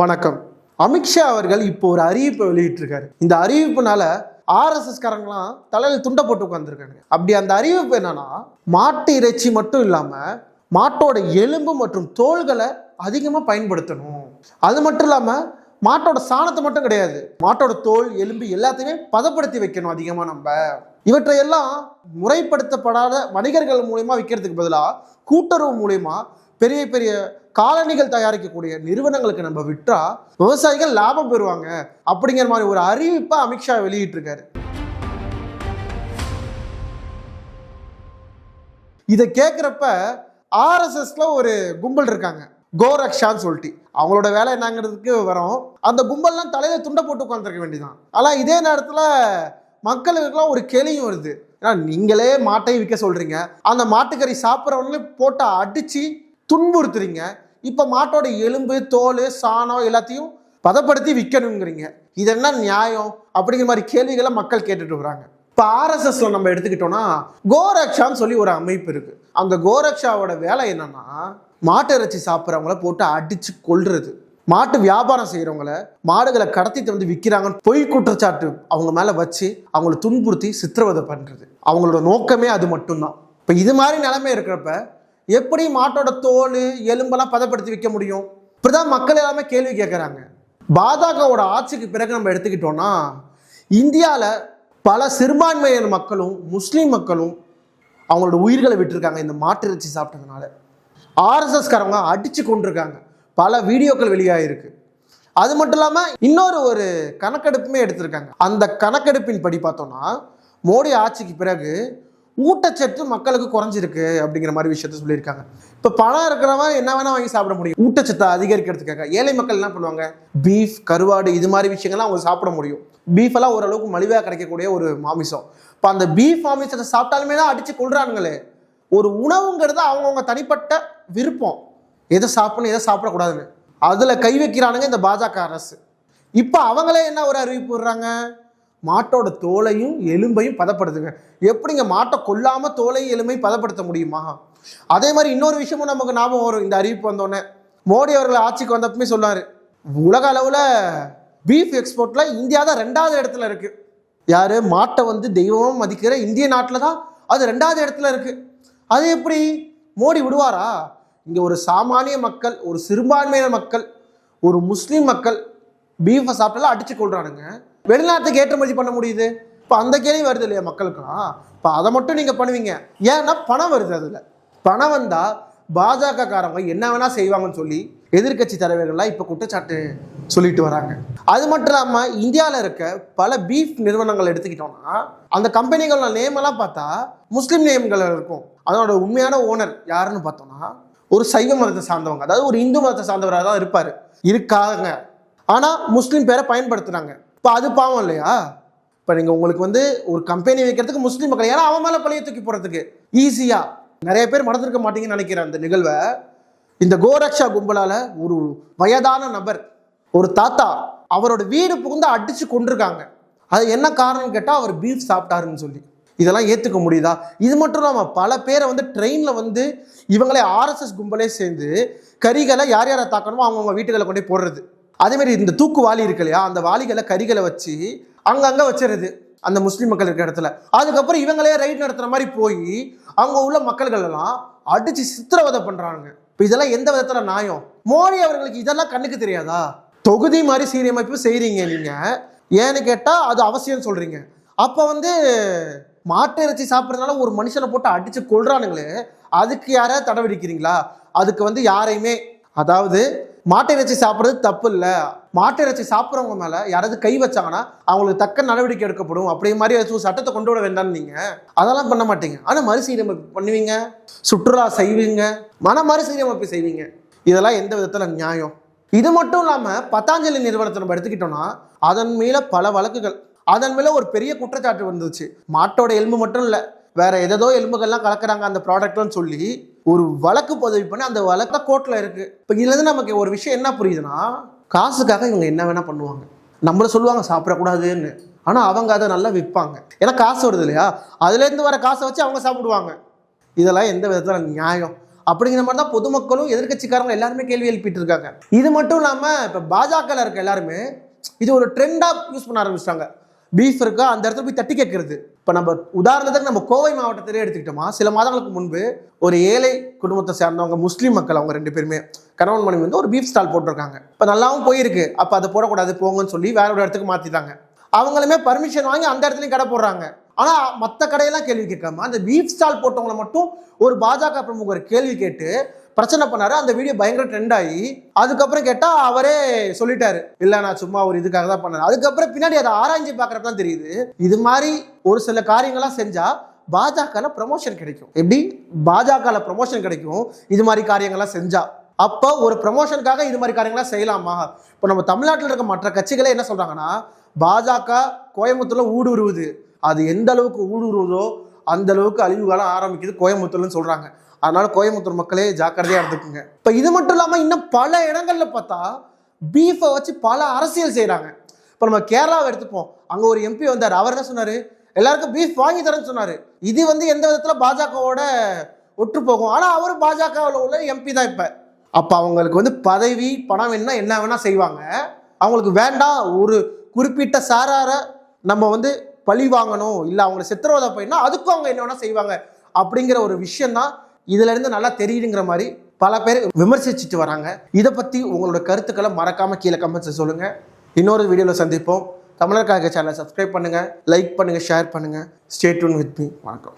வணக்கம். அமித்ஷா அவர்கள் இப்போ ஒரு அறிவிப்பை வெளியிட்டிருக்காரு. இந்த அறிவிப்புனால ஆர்எஸ்எஸ் காரங்களாம் தலையில் துண்டை போட்டு உட்காந்துருக்காங்க அப்படி அந்த அறிவிப்பு என்னன்னா மாட்டு இறைச்சி மட்டும் இல்லாம மாட்டோட எலும்பு மற்றும் தோள்களை அதிகமாக பயன்படுத்தணும். அது மட்டும் இல்லாம மாட்டோட சாணத்தை மட்டும் கிடையாது மாட்டோட தோல் எலும்பு எல்லாத்தையுமே பதப்படுத்தி வைக்கணும் அதிகமாக நம்ம. இவற்றையெல்லாம் முறைப்படுத்தப்படாத வணிகர்கள் மூலயமா விற்கிறதுக்கு பதிலாக கூட்டுறவு மூலயமா பெரிய பெரிய காலணிகள் தயாரிக்கக்கூடிய நிறுவனங்களுக்கு நம்ம விற்றா விவசாயிகள் லாபம் பெறுவாங்க அப்படிங்கிற மாதிரி ஒரு அறிவிப்பை அமித்ஷா வெளியிட்டிருக்காரு. இதை கேட்குறப்ப ஆர்எஸ்எஸ்ல ஒரு கும்பல் இருக்காங்க. கோரக்ஷான்னு சொல்லிட்டு. அவங்களோட வேலை என்னங்கிறதுக்கு வரோம். அந்த கும்பல்லாம் தலையில துண்டை போட்டு உட்காந்துருக்க வேண்டியதான் ஆனால் இதே நேரத்தில் மக்களுக்கெல்லாம் ஒரு கேளியும் வருது. ஏன்னா நீங்களே மாட்டை விற்க சொல்றீங்க. அந்த மாட்டுக்கறி சாப்பிட்றவங்களே போட்டு அடிச்சு துன்புறுத்துறீங்க. இப்போ மாட்டோட எலும்பு தோல் சாணம் எல்லாத்தையும் பதப்படுத்தி விற்கணுங்கிறீங்க இது என்ன நியாயம்? அப்படிங்கிற மாதிரி கேள்விகளை மக்கள் கேட்டுட்டு வராங்க. இப்போ ஆர்எஸ்எஸ்ல நம்ம எடுத்துக்கிட்டோம்னா கோரக்ஷான்னு சொல்லி ஒரு அமைப்பு இருக்கு. அந்த கோரக்ஷாவோட வேலை என்னன்னா மாட்டு இறைச்சி சாப்பிட்றவங்கள போட்டு அடிச்சு கொள்றது மாட்டு வியாபாரம் செய்கிறவங்கள மாடுகளை கடத்திட்டு வந்து விற்கிறாங்கன்னு பொய் குற்றச்சாட்டு அவங்க மேலே வச்சு அவங்கள துன்புறுத்தி சித்திரவதை பண்ணுறது அவங்களோட நோக்கமே அது மட்டும்தான். இப்போ இது மாதிரி நிலைமை இருக்கிறப்ப எப்படி மாட்டோட தோல் எலும்பெல்லாம் பதப்படுத்தி விற்க முடியும்? இப்படிதான் மக்கள் எல்லாமே கேள்வி கேட்குறாங்க பாஜகவோட ஆட்சிக்கு பிறகு நம்ம எடுத்துக்கிட்டோம்னா இந்தியாவில் பல சிறுபான்மையினர் மக்களும் முஸ்லீம் மக்களும் அவங்களோட உயிர்களை விட்டுருக்காங்க இந்த மாட்டு இறைச்சி சாப்பிட்டதுனால ஆர்எஸ்எஸ்காரவங்க அடித்து கொண்டிருக்காங்க பல வீடியோக்கள் வெளியாகிருக்கு அது மட்டும் இல்லாமல் இன்னொரு ஒரு கணக்கெடுப்புமே எடுத்திருக்காங்க. அந்த கணக்கெடுப்பின் படி பார்த்தோம்னா மோடி ஆட்சிக்கு பிறகு ஊட்டச்சத்து மக்களுக்கு குறைஞ்சிருக்கு அப்படிங்கிற மாதிரி விஷயத்த சொல்லியிருக்காங்க. இப்போ பணம் இருக்கிறவன் என்ன வேணா வாங்கி சாப்பிட முடியும். ஊட்டச்சத்தை அதிகரிக்கிறதுக்காக ஏழை மக்கள் என்ன பண்ணுவாங்க? பீஃப் கருவாடு இது மாதிரி விஷயங்கள்லாம் அவங்க சாப்பிட முடியும். பீஃப் எல்லாம் ஓரளவுக்கு மலிவாக கிடைக்கக்கூடிய ஒரு மாமிசம். இப்போ அந்த பீஃப் மாமிசத்தை சாப்பிட்டாலுமே தான் அடிச்சு கொள்றானுங்களே ஒரு உணவுங்கிறது அவங்கவுங்க தனிப்பட்ட விருப்பம். எதை சாப்பிடணும் எதை சாப்பிடக்கூடாதுன்னு. அதில் கை வைக்கிறானுங்க இந்த பாஜக அரசு. இப்போ அவங்களே என்ன ஒரு அறிவிப்பு விடுறாங்க? மாட்டோட தோலையும் எலும்பையும் பதப்படுத்துங்க. எப்படிங்க மாட்டை கொல்லாமல் தோலையும் எலும்பையும் பதப்படுத்த முடியுமா? அதே மாதிரி இன்னொரு விஷயமும் நமக்கு ஞாபகம் வரும். இந்த அறிவிப்பு வந்தோடனே. மோடி அவர்கள் ஆட்சிக்கு வந்தப்பமே சொன்னார். உலக அளவில் பீஃப் எக்ஸ்போர்ட்டில் இந்தியா தான் ரெண்டாவது இடத்துல இருக்குது யார்? மாட்டை வந்து தெய்வமாக மதிக்கிற இந்திய நாட்டில் தான் அது ரெண்டாவது இடத்துல இருக்குது அது எப்படி? மோடி விடுவாரா? இங்கே ஒரு சாமானிய மக்கள் ஒரு சிறுபான்மையின மக்கள் ஒரு முஸ்லீம் மக்கள் பீஃபை சாப்பிட்டாலும் அடிச்சு கொள்றானுங்க. வெளிநாட்டுக்கு ஏற்றுமதி பண்ண முடியுது? இப்போ அந்த கேள்வி வருது இல்லையா மக்களுக்கும் இப்போ அதை மட்டும் நீங்கள் பண்ணுவீங்க. ஏன்னா பணம் வருது அதில். பணம் வந்தால் பாஜக காரங்க என்ன வேணால் செய்வாங்கன்னு சொல்லி எதிர்க்கட்சி தலைவர்கள்லாம் இப்போ குற்றச்சாட்டு சொல்லிட்டு வராங்க. அது மட்டும் இல்லாமல் இந்தியாவில் இருக்க பல பீஃப் நிறுவனங்கள் எடுத்துக்கிட்டோம்னா அந்த கம்பெனிகளோட நேம் எல்லாம் பார்த்தா முஸ்லீம் நேம்கள் இருக்கும். அதனோட உண்மையான ஓனர் யாருன்னு பார்த்தோம்னா ஒரு சைவ மதத்தை சார்ந்தவங்க. அதாவது ஒரு இந்து மதத்தை சார்ந்தவராக தான் இருப்பார். இருக்காங்க. ஆனால் முஸ்லீம் பேரை பயன்படுத்துகிறாங்க இப்போ அது பாவம் இல்லையா? இப்போ நீங்கள் உங்களுக்கு வந்து ஒரு கம்பெனி வைக்கிறதுக்கு முஸ்லீம் மக்கள் ஏன்னா அவன் மேலே பழைய தூக்கி போகிறதுக்கு ஈஸியாக நிறைய பேர் மறந்துருக்க மாட்டீங்கன்னு நினைக்கிறேன் அந்த நிகழ்வை. இந்த கோரக்ஷா கும்பலால் ஒரு வயதான நபர் ஒரு தாத்தா அவரோட வீடு புகுந்து அடித்து கொண்டிருக்காங்க அது என்ன காரணம்னு கேட்டால் அவர் பீஃப் சாப்பிட்டாருன்னு சொல்லி. இதெல்லாம் ஏற்றுக்க முடியுதா? இது மட்டும் இல்லாமல் பல பேரை வந்து ட்ரெயினில் வந்து இவங்களே ஆர்எஸ்எஸ் கும்பலே சேர்ந்து கறிகளை யார் யாரை தாக்கணுமோ அவங்கவுங்க வீட்டுகளை கொண்டு போடுறது. அதேமாரி இந்த தூக்கு வாளி இருக்கு இல்லையா அந்த வாளிகளை கறிகளை வச்சு அங்கங்கே வச்சிருது அந்த முஸ்லீம் மக்கள் இருக்கிற இடத்துல. அதுக்கப்புறம் இவங்களே ரைட் நடத்துகிற மாதிரி போய் அங்கே உள்ள மக்கள்கள் எல்லாம் அடித்து சித்திரவதை பண்ணுறாங்க இப்போ இதெல்லாம் எந்த விதத்தில் நியாயம்? மோடி அவர்களுக்கு இதெல்லாம் கண்ணுக்கு தெரியாதா? தொகுதி மாதிரி சீரமைப்பு செய்கிறீங்க நீங்கள் ஏன்னு கேட்டால் அது அவசியம் சொல்கிறீங்க அப்போ வந்து மாட்டு இறைச்சி சாப்பிட்றதுனால ஒரு மனுஷனை போட்டு அடித்து கொள்றானுங்களே அதுக்கு யாராவது தடவடிக்கிறீங்களா அதுக்கு வந்து யாரையுமே அதாவது மாட்டு இறைச்சி சாப்பிட்றது தப்பு இல்லை மாட்டு இறைச்சி சாப்பிட்றவங்க மேலே யாராவது கை வச்சாங்கன்னா அவங்களுக்கு தக்க நடவடிக்கை எடுக்கப்படும். அப்படி மாதிரி ஏதாச்சும் சட்டத்தை கொண்டு வர வேண்டாம்னு நீங்கள் அதெல்லாம் பண்ண மாட்டீங்க. ஆனால் மறுசீரமைப்பு பண்ணுவீங்க? சுற்றுலா செய்வீங்க? மன மறுசீரமைப்பு செய்வீங்க? இதெல்லாம் எந்த விதத்தில் நியாயம்? இது மட்டும் இல்லாமல் பத்தாஞ்சலி நிறுவனத்தை நம்ம எடுத்துக்கிட்டோம்னா அதன் மேல பல வழக்குகள். அதன் மேல ஒரு பெரிய குற்றச்சாட்டு வந்துச்சு மாட்டோட எலும்பு மட்டும் இல்லை வேற ஏதோ எலும்புகள்லாம் கலக்குறாங்க அந்த ப்ராடக்ட்னு சொல்லி. ஒரு வழக்கு பதவி பண்ணி அந்த வழக்க கோர்ட்டில் இருக்குது இப்போ இதுலேருந்து நமக்கு ஒரு விஷயம் என்ன புரியுதுன்னா காசுக்காக இவங்க என்ன வேணால் பண்ணுவாங்க. நம்மள சொல்லுவாங்க சாப்பிடக்கூடாதுன்னு. ஆனால் அவங்க அதை நல்லா விற்பாங்க. ஏன்னா காசு வருது இல்லையா? அதுலேருந்து வர காசை வச்சு அவங்க சாப்பிடுவாங்க. இதெல்லாம் எந்த விதத்தில் நியாயம்? அப்படிங்கிற மாதிரி தான் பொதுமக்களும் எதிர்கட்சிக்காரங்க எல்லாருமே கேள்வி எழுப்பிட்டு இருக்காங்க. இது மட்டும் இல்லாமல் இப்போ பாஜகவில் இருக்க எல்லாருமே இது ஒரு ட்ரெண்டாக யூஸ் பண்ண ஆரம்பிச்சிட்டாங்க. பீஃப் இருக்கா அந்த இடத்துல போய் தட்டி கேட்கறது. இப்போ நம்ம உதாரணத்துக்கு நம்ம கோவை மாவட்டத்திலே எடுத்துக்கிட்டோமா சில மாதங்களுக்கு முன்பு ஒரு ஏழை குடும்பத்தை சேர்ந்தவங்க முஸ்லீம் மக்கள் அவங்க ரெண்டு பேருமே கணவன் மனைவி வந்து ஒரு பீஃப் ஸ்டால் போட்டிருக்காங்க. இப்போ நல்லாவும் போயிருக்கு. அப்போ அதை போடக்கூடாது போங்கன்னு சொல்லி வேற ஒரு இடத்துக்கு மாற்றிட்டாங்க அவங்களுமே பர்மிஷன் வாங்கி அந்த இடத்துலையும் கடை போடுறாங்க. ஆனால் மற்ற கடையெல்லாம் கேள்வி கேட்காம அந்த பீஃப் ஸ்டால் போட்டவங்களை மட்டும் ஒரு பாஜக பிரமுகர் கேள்வி கேட்டு பிரச்சனை பண்ணாரு. அந்த வீடியோ பயங்கர ட்ரெண்ட் ஆகி அதுக்கப்புறம் கேட்டா அவரே சொல்லிட்டாரு. இல்ல நான் சும்மா ஒரு இதுக்காக தான் பண்ணேன். அதுக்கப்புறம் பின்னாடி அதை ஆராய்ஞ்சு பார்க்கறப்ப தான் தெரியுது இது மாதிரி ஒரு சில காரியங்கள்லாம் செஞ்சா பாஜகல ப்ரமோஷன் கிடைக்கும். எப்படி? பாஜகல ப்ரமோஷன் கிடைக்கும். இது மாதிரி காரியங்கள்லாம் செஞ்சா. அப்போ ஒரு ப்ரமோஷனுக்காக இது மாதிரி காரியங்களாம் செய்யலாமா? இப்போ நம்ம தமிழ்நாட்டில் இருக்க மற்ற கட்சிகளே என்ன சொல்றாங்கன்னா பாஜக கோயம்புத்தூர்ல ஊடுருவுது. அது எந்த அளவுக்கு ஊடுருவுதோ அந்த அளவுக்கு அழிவு காலம் ஆரம்பிக்குது கோயம்புத்தூர்லன்னு சொல்றாங்க. அதனால கோயம்புத்தூர் மக்களே ஜாக்கிரதையா இருந்துக்குங்க. இப்போ இது மட்டும் இல்லாமல் இன்னும் பல இடங்கள்ல பார்த்தா பீஃபை வச்சு பல அரசியல் செய்கிறாங்க இப்போ நம்ம கேரளாவை எடுத்துப்போம். அங்கே ஒரு எம்பி வந்தார். அவர் என்ன சொன்னார்? எல்லாருக்கும் பீஃப் வாங்கி தரேன்னு சொன்னார். இது வந்து எந்த விதத்தில் பாஜகவோட ஒற்று போகும் ஆனால் அவர் பாஜகவில் உள்ள எம்பி தான் இப்போ. அப்போ அவங்களுக்கு வந்து பதவி பணம் வேணும்னா என்ன வேணால் செய்வாங்க. அவங்களுக்கு வேண்டாம் ஒரு குறிப்பிட்ட சாராரை நம்ம வந்து பழி வாங்கணும். இல்லை அவங்களை சித்திரவதை போயினா அதுக்கும் அவங்க என்ன வேணால் செய்வாங்க. அப்படிங்கிற ஒரு விஷயம் தான் இதிலிருந்து நல்லா தெரியுதுங்கிற மாதிரி பல பேர் விமர்சிச்சுட்டு வராங்க. இதை பற்றி உங்களோட கருத்துக்களை மறக்காமல் கீழே கமெண்ட்ஸை சொல்லுங்கள் இன்னொரு வீடியோவில் சந்திப்போம். தமிழர் கழக சேனலை சப்ஸ்கிரைப் பண்ணுங்க லைக் பண்ணுங்கள் ஷேர் பண்ணுங்கள் ஸ்டேட் ஒன் வித் மீ வணக்கம்.